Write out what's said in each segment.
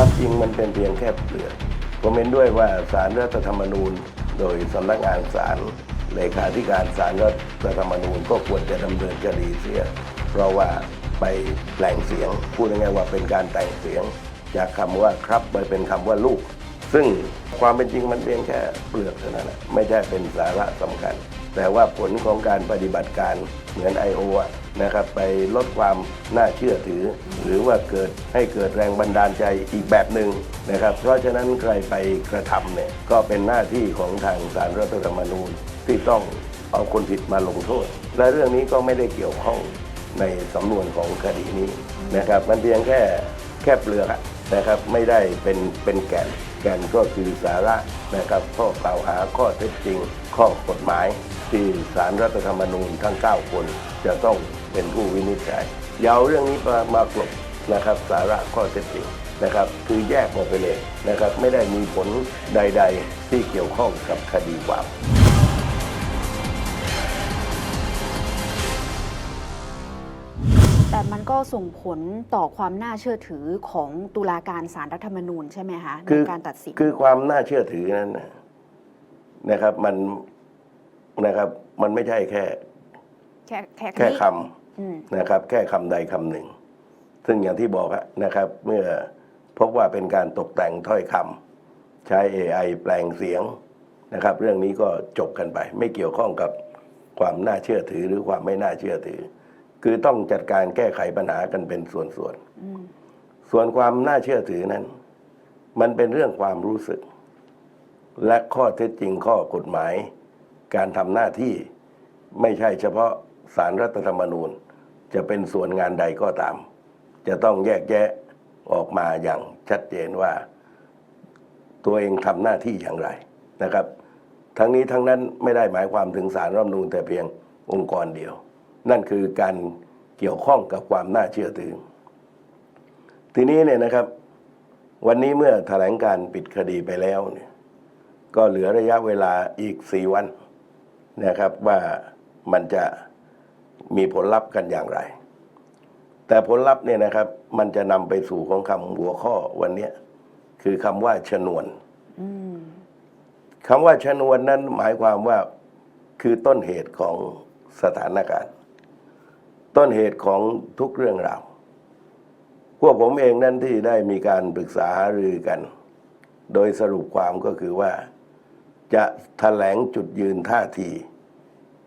ความจริงมันเป็นเพียงแค่เปลือกผมเห็นด้วยว่าสารรัฐธรรมนูญ โดยสำนักงานศาลเลขาธิการศาลรัฐธรรมนูญก็ควรจะดำเนินคดีเสีย เพราะว่าไปแปลงเสียง พูดง่ายๆว่าเป็นการแต่งเสียง จากคำว่าครับไปเป็นคำว่าลูก ซึ่งความเป็นจริงมันเพียงแค่เปลือกเท่านั้นนะไม่ใช่เป็นสาระสำคัญ แต่ว่าผลของการปฏิบัติการเหมือน I.O. อะ นะครับไปลดความน่าเชื่อถือ หรือว่าเกิดให้เกิดแรงบันดาลใจอีกแบบหนึ่งนะครับ เพราะฉะนั้นใครไปกระทำเนี่ยก็เป็นหน้าที่ของทางสารรัฐธรรมนูญที่ต้องเอาคนผิดมาลงโทษ และเรื่องนี้ก็ไม่ได้เกี่ยวข้องในสำนวนของคดีนี้นะครับ มันเพียงแค่แค่เปลือกนะครับไม่ได้เป็นเป็นแก่นแก่นก็คือสาระนะครับข้อกล่าวหาข้อเท็จจริง ข้อกฎหมาย ที่สารรัฐธรรมนูญทั้ง 9 คนจะต้อง เป็นผู้วินิจฉัยอยาวเรื่องนี้มามากลบนะครับสาระข้อเท็จจริงนะครับ คือแยกออกไปเลยนะครับ ไม่ได้มีผลใด ๆ ที่เกี่ยวข้องกับคดีความแต่มันก็ส่งผลต่อความน่าเชื่อถือของตุลาการสารรัฐธรรมนูญใช่ไหมคะในคือการตัดสินคือความน่าเชื่อถือนั้นนะนะครับมันนะครับมันไม่ใช่แค่ แค่แค่แค่นี้คอืมำ นะครับ แค่คำใดคำหนึ่ง ซึ่งอย่างที่บอกอะนะครับ เมื่อพบว่าเป็นการตกแต่งถ้อยคำใช้ AI แปลงเสียงนะครับ เรื่องนี้ก็จบกันไป ไม่เกี่ยวข้องกับความน่าเชื่อถือหรือความไม่น่าเชื่อถือ คือต้องจัดการแก้ไขปัญหากันเป็นส่วนๆอืมส่วนความน่าเชื่อถือนั้น มันเป็นเรื่องความรู้สึก และข้อเท็จจริงข้อกฎหมาย การทำหน้าที่ไม่ใช่เฉพาะสารรัฐธรรมนูญ จะเป็นส่วนงานใดก็ตาม จะต้องแยกแยะออกมาอย่างชัดเจนว่า ตัวเองทำหน้าที่อย่างไรนะครับ ทั้งนี้ทั้งนั้นไม่ได้หมายความถึงสารรัฐมนูญแต่เพียงองค์กรเดียว นั่นคือการเกี่ยวข้องกับความน่าเชื่อถือ ทีนี้เนี่ยนะครับ วันนี้เมื่อแถลงการปิดคดีไปแล้วเนี่ยก็เหลือระยะเวลาอีกสี่วันนะครับว่ามันจะ มีผลลัพธ์กันอย่างไร แต่ผลลัพธ์เนี่ยนะครับ มันจะนำไปสู่ของคำหัวข้อวันเนี้ยคือคำว่าชนวนอืมคำว่าชนวนนั้นหมายความว่าคือต้นเหตุของสถานการณ์ ต้นเหตุของทุกเรื่องราวพวกผมเองนั่นที่ได้มีการปรึกษาหารือกัน โดยสรุปความก็คือว่า จะแถลงจุดยืนท่าที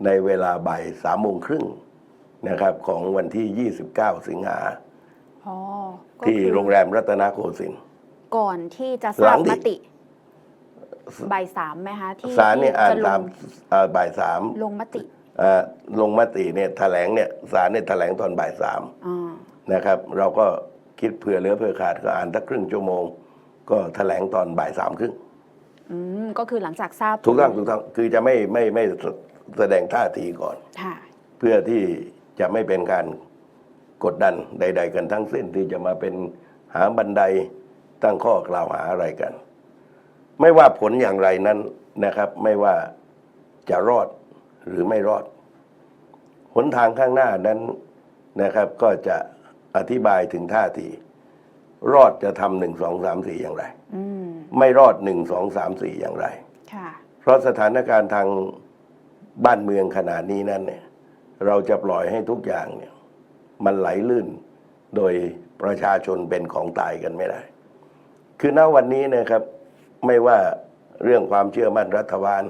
ในเวลาบ่ายสามโมงครึ่ง นะครับของวันที่ 29 สิงหาอ๋อก็ที่คือโรงแรมรัตนโกสินทร์ ก่อนที่จะทหลัราบงดิ มติบ่ายสามไหมคะที่ศาลเนี่ยอ่านที่จะลตามงอ่าบ่ายสามลงมติอ่าลงมติเนี่ยแถลงเนี่ยศาลเนี่ยแถลงตอนบ่ายสาม อ่านะครับเราก็คิดเผื่อเหลือเผื่อขาดก็อ่านสักครึ่งชั่วโมง ก็แถลงตอนบ่ายสามครึ่งอืมก็คือหลังจากทราบถูกต้องถูกต้องคือจะไม่ไม่ไม่แสดงท่าทีก่อน ค่ะ เพื่อที่ จะไม่เป็นการกดดันใด ๆ กันทั้งสิ้นที่จะมาเป็นหาบันไดตั้งข้อกล่าวหาอะไรกัน ไม่ว่าผลอย่างไรนั้นนะครับ ไม่ว่าจะรอดหรือไม่รอด หนทางข้างหน้านั้นนะครับ ก็จะอธิบายถึงท่าทีรอดจะทำหนึ่งสองสามสี่อย่างไรอืมไม่รอดหนึ่งสองสามสี่อย่างไรค่ะเพราะสถานการณ์ทางบ้านเมืองขนาดนี้นั้นเนี่ย เราจะปล่อยให้ทุกอย่างเนี่ยมันไหลลื่นโดยประชาชนเป็นของตายกันไม่ได้ คือณวันนี้นะครับไม่ว่าเรื่องความเชื่อมั่นรัฐบาล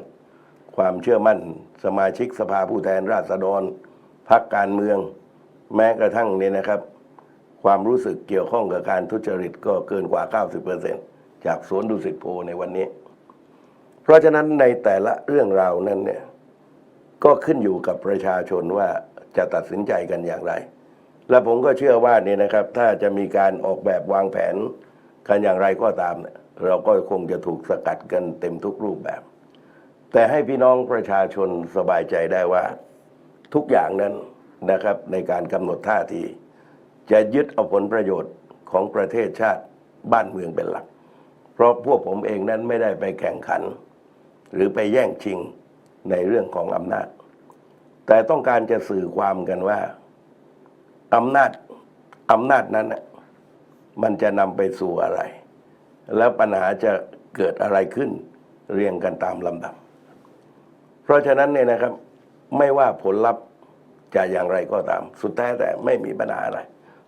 ความเชื่อมั่นสมาชิกสภาผู้แทนราษฎรพักการเมือง แม้กระทั่งเนี่ยนะครับ ความรู้สึกเกี่ยวข้องกับการทุจริตก็เกินกว่า 90%จากสวนดุสิตโพในวันนี้ เพราะฉะนั้นในแต่ละเรื่องราวนั้นเนี่ย ก็ขึ้นอยู่กับประชาชนว่าจะตัดสินใจกันอย่างไร และผมก็เชื่อว่าเนี่ยนะครับ ถ้าจะมีการออกแบบวางแผนกันอย่างไรก็ตามเนี่ยเราก็คงจะถูกสกัดกันเต็มทุกรูปแบบ แต่ให้พี่น้องประชาชนสบายใจได้ว่า ทุกอย่างนั้นนะครับในการกำหนดท่าที จะยึดเอาผลประโยชน์ของประเทศชาติบ้านเมืองเป็นหลัก เพราะพวกผมเองนั้นไม่ได้ไปแข่งขัน หรือไปแย่งชิง ในเรื่องของอำนาจ แต่ต้องการจะสื่อความกันว่าอำนาจอำนาจนั้นมันจะนำไปสู่อะไร แล้วปัญหาจะเกิดอะไรขึ้นเรียงกันตามลำดับ เพราะฉะนั้นเนี่ยนะครับ ไม่ว่าผลลัพธ์จะอย่างไรก็ตาม สุดท้ายแต่ไม่มีปัญหาอะไร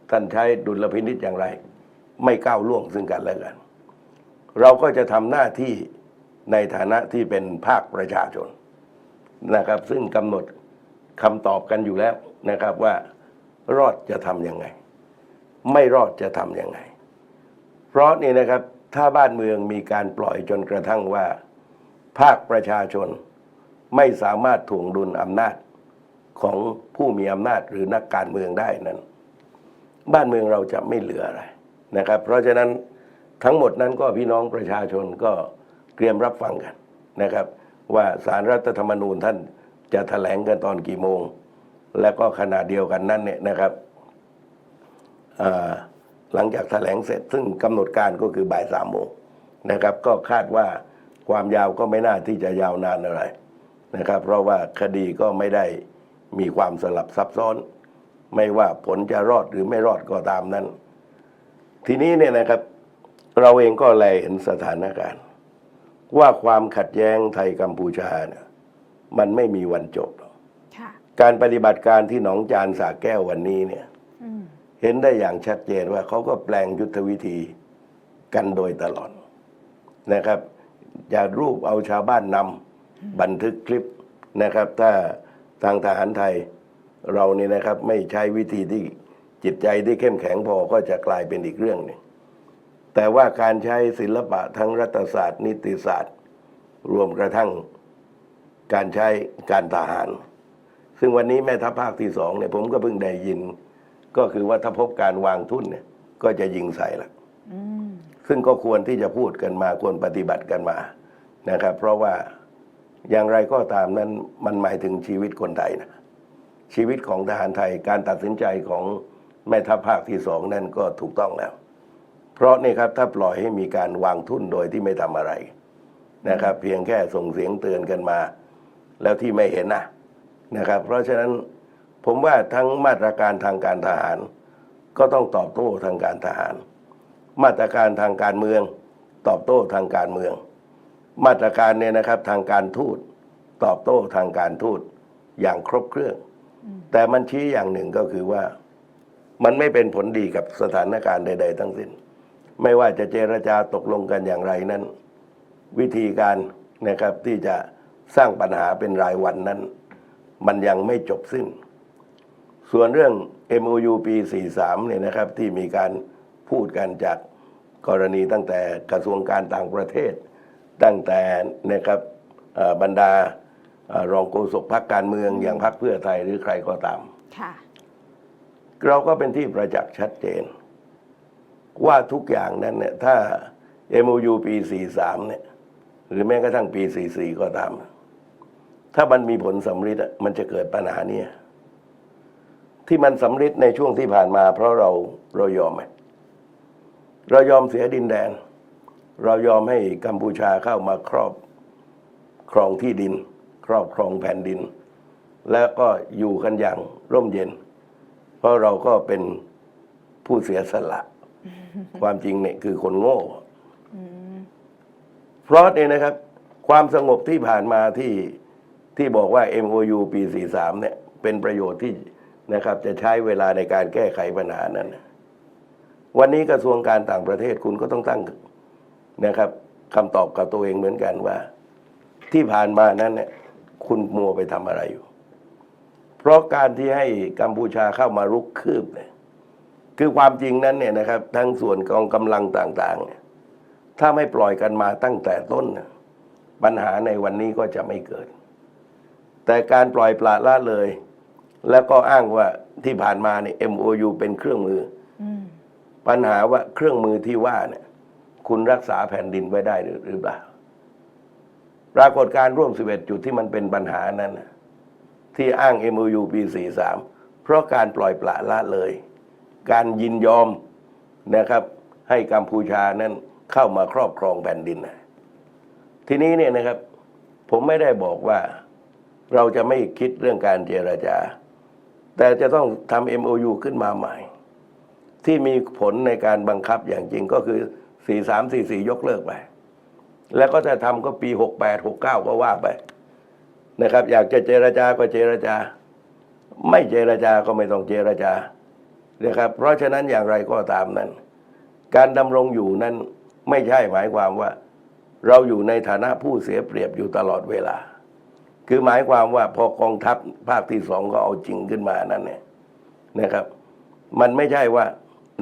ท่านใช้ดุลพินิจอย่างไร ไม่ก้าวล่วงซึ่งกันและกัน เราก็จะทำหน้าที่ในฐานะที่เป็นภาคประชาชน นะครับ ซึ่งกำหนดคำตอบกันอยู่แล้วนะครับว่ารอดจะทำยังไง ไม่รอดจะทำยังไง เพราะนี่นะครับถ้าบ้านเมืองมีการปล่อยจนกระทั่งว่า ภาคประชาชนไม่สามารถถ่วงดุลอำนาจของผู้มีอำนาจหรือนักการเมืองได้นั้น บ้านเมืองเราจะไม่เหลืออะไรนะครับ เพราะฉะนั้นทั้งหมดนั้นก็พี่น้องประชาชนก็เตรียมรับฟังกันนะครับ ว่าสารรัฐธรรมนูญท่านจะแถลงกันตอนกี่โมง และก็ขณะเดียวกันนั้นเนี่ยนะครับหลังจากแถลงเสร็จ ซึ่งกำหนดการก็คือบ่ายสามโมงนะครับ ก็คาดว่าความยาวก็ไม่น่าที่จะยาวนานอะไรนะครับ เพราะว่าคดีก็ไม่ได้มีความสลับซับซ้อน ไม่ว่าผลจะรอดหรือไม่รอดก็ตามนั้น ทีนี้เนี่ยนะครับ เราเองก็แลเห็นสถานการณ์ ว่าความขัดแย้งไทยกัมพูชาเนี่ยมันไม่มีวันจบหรอกค่ะการปฏิบัติการที่หนองจานสาแก้ววันนี้เนี่ยอืมเห็นได้อย่างชัดเจนว่าเขาก็แปลงยุทธวิธีกันโดยตลอดนะครับจะรูปเอาชาวบ้านนำบันทึกคลิปนะครับ ถ้าทางทหารไทยเรานี่นะครับ ไม่ใช้วิธีที่จิตใจที่เข้มแข็งพอก็จะกลายเป็นอีกเรื่องหนึ่ง แต่ว่าการใช้ศิลปะทั้งรัฐศาสตร์ นิติศาสตร์ รวมกระทั่งการใช้การทหาร ซึ่งวันนี้แม่ทัพภาคที่สองเนี่ยผมก็เพิ่งได้ยิน ก็คือว่าถ้าพบการวางทุ่นเนี่ยก็จะยิงใส่ละอืมซึ่งก็ควรที่จะพูดกันมาควรปฏิบัติกันมานะครับ เพราะว่าอย่างไรก็ตามนั้นมันหมายถึงชีวิตคนไทยนะชีวิตของทหารไทยการตัดสินใจของแม่ทัพภาคที่สองนั่นก็ถูกต้องแล้ว เพราะนี่ครับถ้าปล่อยให้มีการวางทุนโดยที่ไม่ทำอะไรนะครับ เพียงแค่ส่งเสียงเตือนกันมา แล้วที่ไม่เห็นนะนะครับ เพราะฉะนั้นผมว่าทั้งมาตรการทางการทหาร ก็ต้องตอบโต้ทางการทหาร มาตรการทางการเมือง ตอบโต้ทางการเมือง มาตรการเนี่ยนะครับทางการทูตตอบโต้ทางการทูตอย่างครบเครื่อง แต่มันชี้อย่างหนึ่งก็คือว่า มันไม่เป็นผลดีกับสถานการณ์ใด ๆ ทั้งสิ้น ไม่ว่าจะเจรจาตกลงกันอย่างไรนั้น วิธีการนะครับที่จะสร้างปัญหาเป็นรายวันนั้น มันยังไม่จบสิ้น ส่วนเรื่อง MOU ปี 43 เนี่ยนะครับที่มีการพูดกันจากกรณีตั้งแต่กระทรวงการต่างประเทศ ตั้งแต่นะครับเอ่อบรรดาเอ่อรองโฆษกพรรคการเมืองอย่างพรรคเพื่อไทยหรือใครก็ตามค่ะเราก็เป็นที่ประจักษ์ชัดเจน ว่าทุกอย่างนั้นเนี่ยถ้า MOU ปี 43 เนี่ย หรือแม้กระทั่งปี 44 ก็ตาม ถ้ามันมีผลสำฤทธิ์มันจะเกิดปัญหาเนี้ยที่มันสำฤทธิ์ในช่วงที่ผ่านมา เพราะเราเรายอมไหมเรายอมเสียดินแดน เรายอมให้กัมพูชาเข้ามาครอบครองที่ดิน ครอบครองแผ่นดิน แล้วก็อยู่กันอย่างร่มเย็น เพราะเราก็เป็นผู้เสียสละ ความจริงเนี่ยคือคนโง่อืมเพราะเนี่ยนะครับ ความสงบที่ผ่านมาที่ที่บอกว่า MOU ปี 43 เนี่ย เป็นประโยชน์ที่นะครับ จะใช้เวลาในการแก้ไขปัญหานั้น วันนี้กระทรวงการต่างประเทศคุณก็ต้องตั้งนะครับคำตอบกับตัวเองเหมือนกันว่า ที่ผ่านมานั้นเนี่ย คุณมัวไปทำอะไรอยู่ เพราะการที่ให้กัมพูชาเข้ามารุกคืบเนี่ย คือความจริงนั้นเนี่ยนะครับทั้งส่วนกองกำลังต่างๆเนี่ยถ้าไม่ปล่อยกันมาตั้งแต่ต้นน่ะปัญหาในวันนี้ก็จะไม่เกิด แต่การปล่อยปละละเลย แล้วก็อ้างว่าที่ผ่านมาเนี่ย MOU เป็นเครื่องมืออืมปัญหาว่าเครื่องมือที่ว่าเนี่ย คุณรักษาแผ่นดินไว้ได้หรือหรือเปล่าปรากฏการณ์ร่วม 11 จุดที่มันเป็นปัญหานั้นน่ะที่อ้าง MOU ปี 43 เพราะการปล่อยปละละเลย การยินยอมนะครับ ให้กัมพูชานั้นเข้ามาครอบครองแผ่นดิน ทีนี้เนี่ยนะครับ ผมไม่ได้บอกว่าเราจะไม่คิดเรื่องการเจรจา แต่จะต้องทำ MOU ขึ้นมาใหม่ ที่มีผลในการบังคับอย่างจริงก็คือสี่สามสี่สี่ยกเลิกไป แล้วก็จะทำก็ปีหกแปดหกเก้าก็ว่าไปนะครับ อยากจะเจรจาก็เจรจา ไม่เจรจาก็ไม่ต้องเจรจา นะครับเพราะฉะนั้นอย่างไรก็ตามนั้น การดำรงอยู่นั้นไม่ใช่หมายความว่า เราอยู่ในฐานะผู้เสียเปรียบอยู่ตลอดเวลา คือหมายความว่าพอกองทัพภาคที่สองก็เอาจริงขึ้นมานั่นเนี่ยนะครับ มันไม่ใช่ว่า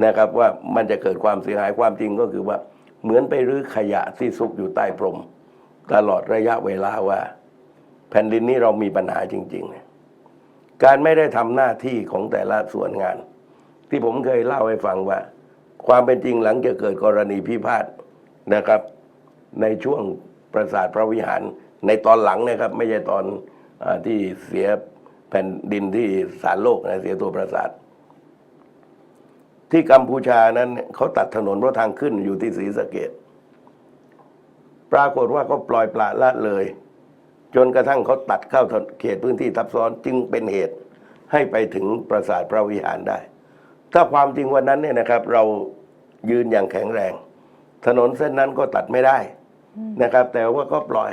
นะครับว่ามันจะเกิดความเสียหายความจริงก็คือว่า เหมือนไปรื้อขยะที่ซุกอยู่ใต้พรม ตลอดระยะเวลาว่า แผ่นดินนี้เรามีปัญหาจริง ๆ การไม่ได้ทำหน้าที่ของแต่ละส่วนงาน ที่ผมเคยเล่าให้ฟังว่า ความเป็นจริงหลังจากเกิดกรณีพิพาทนะครับ ในช่วงประสาทพระวิหาร ในตอนหลังนะครับ ไม่ใช่ตอนอที่เสียแผ่นดินที่สารโลกนะเสียตัวประสาท ที่กัมพูชานั้นเขาตัดถนนเพราะทางขึ้นอยู่ที่ศรีสะเกดปรากฏว่าก็ปล่อยปละละเลย จนกระทั่งเขาตัดเข้าเขตพื้นที่ทับซ้อนจึงเป็นเหตุให้ไปถึงปราสาทพระวิหารได้ ถ้าความจริงวันนั้นเนี่ยนะครับเรายืนอย่างแข็งแรง ถนนเส้นนั้นก็ตัดไม่ได้นะครับ แต่ว่าก็ปล่อย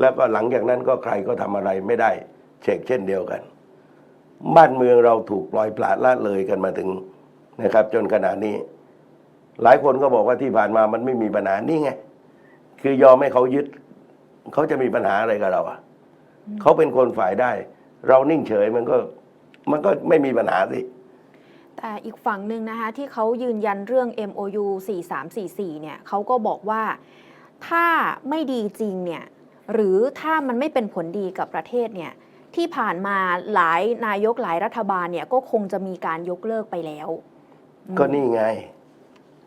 แล้วก็หลังจากนั้นก็ใครก็ทำอะไรไม่ได้เช็คเช่นเดียวกัน บ้านเมืองเราถูกปล่อยปละละเลยกันมาถึงนะครับ จนขนาดนี้ หลายคนก็บอกว่าที่ผ่านมามันไม่มีปัญหานี่ไงคือยอมให้เขายึดเขาจะมีปัญหาอะไรกับเราอะเขาเป็นคนฝ่ายได้ เรานิ่งเฉยมันก็ มันก็ไม่มีปัญหาสิ แต่อีกฝั่งหนึ่งนะคะที่เขายืนยันเรื่อง MOU 4344 เนี่ยเขาก็บอกว่าถ้าไม่ดีจริงเนี่ยหรือถ้ามันไม่เป็นผลดีกับประเทศเนี่ยที่ผ่านมาหลายนายกหลายรัฐบาลเนี่ยก็คงจะมีการยกเลิกไปแล้ว ก็นี่ไง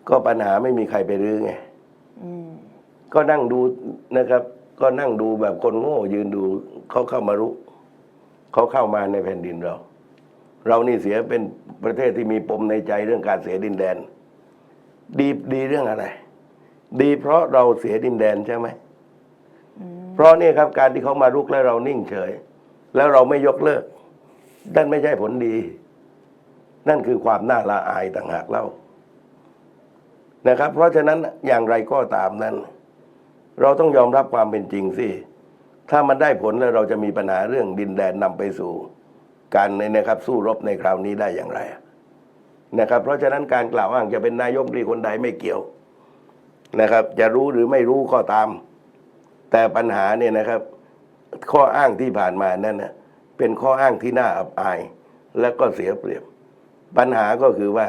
ก็ปัญหาไม่มีใครไปรื้อไงอืมก็นั่งดูนะครับ ก็นั่งดูแบบคนโง่ยืนดูเขาเข้ามารุกเขาเข้ามาในแผ่นดินเรา เรานี่เสียเป็นประเทศที่มีปมในใจเรื่องการเสียดินแดน ดีดีเรื่องอะไร ดีเพราะเราเสียดินแดนใช่ไหมมเพราะนี่ครับการที่เขามารุกแล้วเรานิ่งเฉย แล้วเราไม่ยกเลิก นั่นไม่ใช่ผลดี นั่นคือความน่าละอายต่างหากเล่านะครับ เพราะฉะนั้นอย่างไรก็ตามนั้น เราต้องยอมรับความเป็นจริงสิถ้ามันได้ผลแล้วเราจะมีปัญหาเรื่องดินแดนนำไปสู่ การในนะครับสู้รบในคราวนี้ได้อย่างไรนะครับ เพราะฉะนั้นการกล่าวอ้างจะเป็นนายกรีคนใดไม่เกี่ยวนะครับ จะรู้หรือไม่รู้ก็ตาม แต่ปัญหาเนี่ยนะครับ ข้ออ้างที่ผ่านมานั่นนะเป็นข้ออ้างที่น่าอับอาย และก็เสียเปรียบ ปัญหาก็คือว่า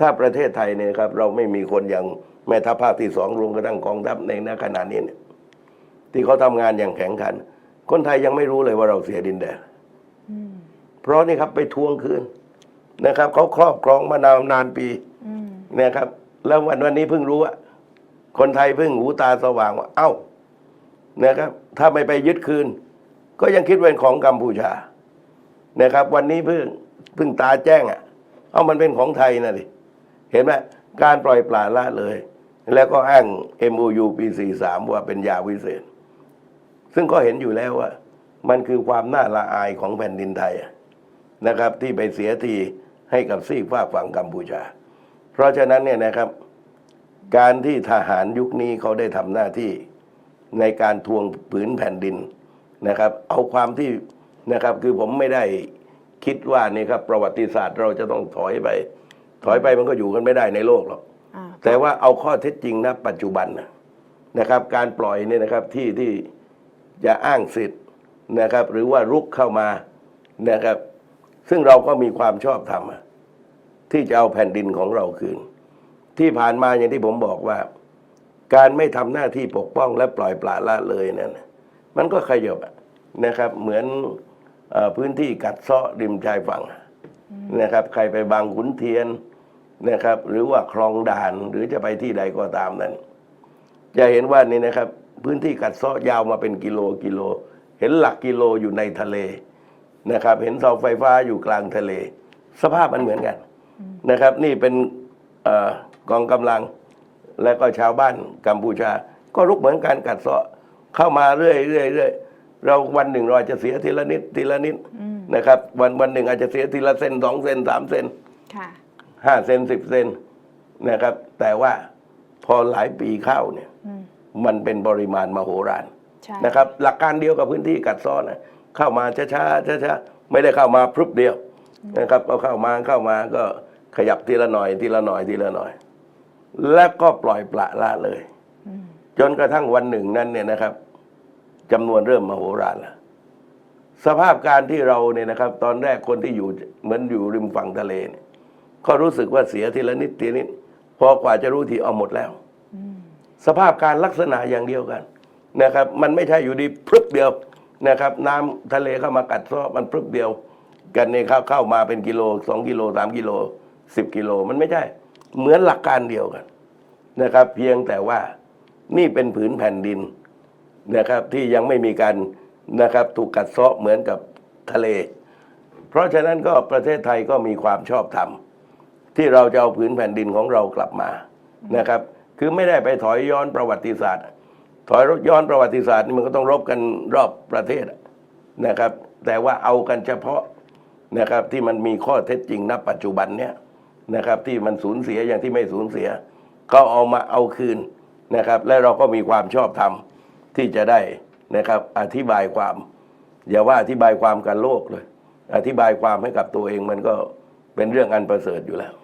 ถ้าประเทศไทยเนี่ยครับ เราไม่มีคนอย่างแม่ทัพภาคที่สองรวมกระทั่งกองทัพในณขณะนี้เนี่ยที่เขาทำงานอย่างแข็งขัน คนไทยยังไม่รู้เลยว่าเราเสียดินแดน เพราะนี่ครับไปทวงคืนนะครับเขาครอบครองมานานนานปีนะครับ แล้ววันวันนี้เพิ่งรู้ว่าคนไทยเพิ่งหูตาสว่างว่า เอ้านะครับ ถ้าไม่ไปยึดคืน ก็ยังคิดเป็นของกัมพูชานะครับ วันนี้เพิ่งเพิ่งตาแจ้งอะ เอามันเป็นของไทยนะดิเห็นไหมการปล่อยปละละเลย แล้วก็อ้าง MOU ปี 43 ว่าเป็นยาวิเศษ ซึ่งก็เห็นอยู่แล้วว่า มันคือความน่าละอายของแผ่นดินไทยอะ นะครับ ที่ไปเสียทีให้กับซีกฝากฝั่งกัมพูชา เพราะฉะนั้นเนี่ยนะครับ การที่ทหารยุคนี้เขาได้ทำหน้าที่ในการทวงผืนแผ่นดินนะครับ เอาความที่นะครับคือผมไม่ได้คิดว่านี่ครับประวัติศาสตร์เราจะต้องถอยไป ถอยไปมันก็อยู่กันไม่ได้ในโลกหรอกอ่าแต่ว่าเอาข้อเท็จจริงนะปัจจุบันนะนะครับ การปล่อยเนี่ยนะครับที่ที่จะอ้างสิทธิ์นะครับ หรือว่ารุกเข้ามานะครับ ซึ่งเราก็มีความชอบธรรมที่จะเอาแผ่นดินของเราคืน ที่ผ่านมาอย่างที่ผมบอกว่า การไม่ทำหน้าที่ปกป้องและปล่อยปละละเลยนั่นมันก็ขยบนะครับ เหมือนอพื้นที่กัดเซาะริมชายฝั่งนะครับ ใครไปบางขุนเทียนนะครับ หรือว่าคลองด่านหรือจะไปที่ใดก็ตามนั้นจะเห็นว่านี่นะครับ พื้นที่กัดเซาะยาวมาเป็นกิโลกิโล เห็นหลักกิโลอยู่ในทะเล นะครับ เห็นเสาไฟฟ้าอยู่กลางทะเล สภาพมันเหมือนกันนะครับ นี่เป็นเออกองกำลังและก็ชาวบ้านกัมพูชา ก็รุกเหมือนการกัดเซาะเข้ามาเรื่อยเรื่อยเรื่อยเราวันหนึ่งเราอาจจะเสียทีละนิดทีละนิดอืมนะครับ วันวันหนึ่งอาจจะเสียทีละเซนสองเซนสามเซนค่ะห้าเซนสิบเซนนะครับ แต่ว่าพอหลายปีเข้าเนี่ยอืมมันเป็นปริมาณมโหฬารใช่นะครับ หลักการเดียวกับพื้นที่กัดซ้อนนะ เข้ามาช้าๆช้าๆไม่ได้เข้ามาพรุบเดียวนะครับก็เข้ามาเข้ามาก็ขยับทีละหน่อยทีละหน่อยทีละหน่อย แล้วก็ปล่อยปละละเลยอืมจนกระทั่งวันหนึ่งนั้นเนี่ยนะครับจำนวนเริ่มมโหฬารแล้วสภาพการที่เราเนี่ยนะครับ ตอนแรกคนที่อยู่เหมือนอยู่ริมฝั่งทะเลเนี่ยก็รู้สึกว่าเสียทีละนิดทีละนิดพอกว่าจะรู้ทีเอาหมดแล้วอืมสภาพการลักษณะอย่างเดียวกันนะครับ มันไม่ใช่อยู่ดีพรึบเดียว นะครับน้ำทะเลเข้ามากัดซาะมันพรึบเดียว กันเนี่ยเข้าเข้ามาเป็นกิโลสองกิโลสามกิโลสิบกิโลมันไม่ใช่ เหมือนหลักการเดียวกันนะครับ เพียงแต่ว่านี่เป็นผืนแผ่นดินนะครับที่ยังไม่มีการนะครับถูกกัดเซาะเหมือนกับทะเล เพราะฉะนั้นก็ประเทศไทยก็มีความชอบธรรมที่เราจะเอาผืนแผ่นดินของเรากลับมานะครับ คือไม่ได้ไปถอยย้อนประวัติศาสตร์ ถอยย้อนประวัติศาสตร์นี่มันก็ต้องรบกันรอบประเทศนะครับ แต่ว่าเอากันเฉพาะนะครับที่มันมีข้อเท็จจริงณปัจจุบันเนี่ยนะครับที่มันสูญเสียอย่างที่ไม่สูญเสีย ก็เอามาเอาคืนนะครับ และเราก็มีความชอบธรรมที่จะได้นะครับ อธิบายความอย่าว่าอธิบายความกันโลกเลย อธิบายความให้กับตัวเองมันก็เป็นเรื่องอันประเสริฐอยู่แล้ว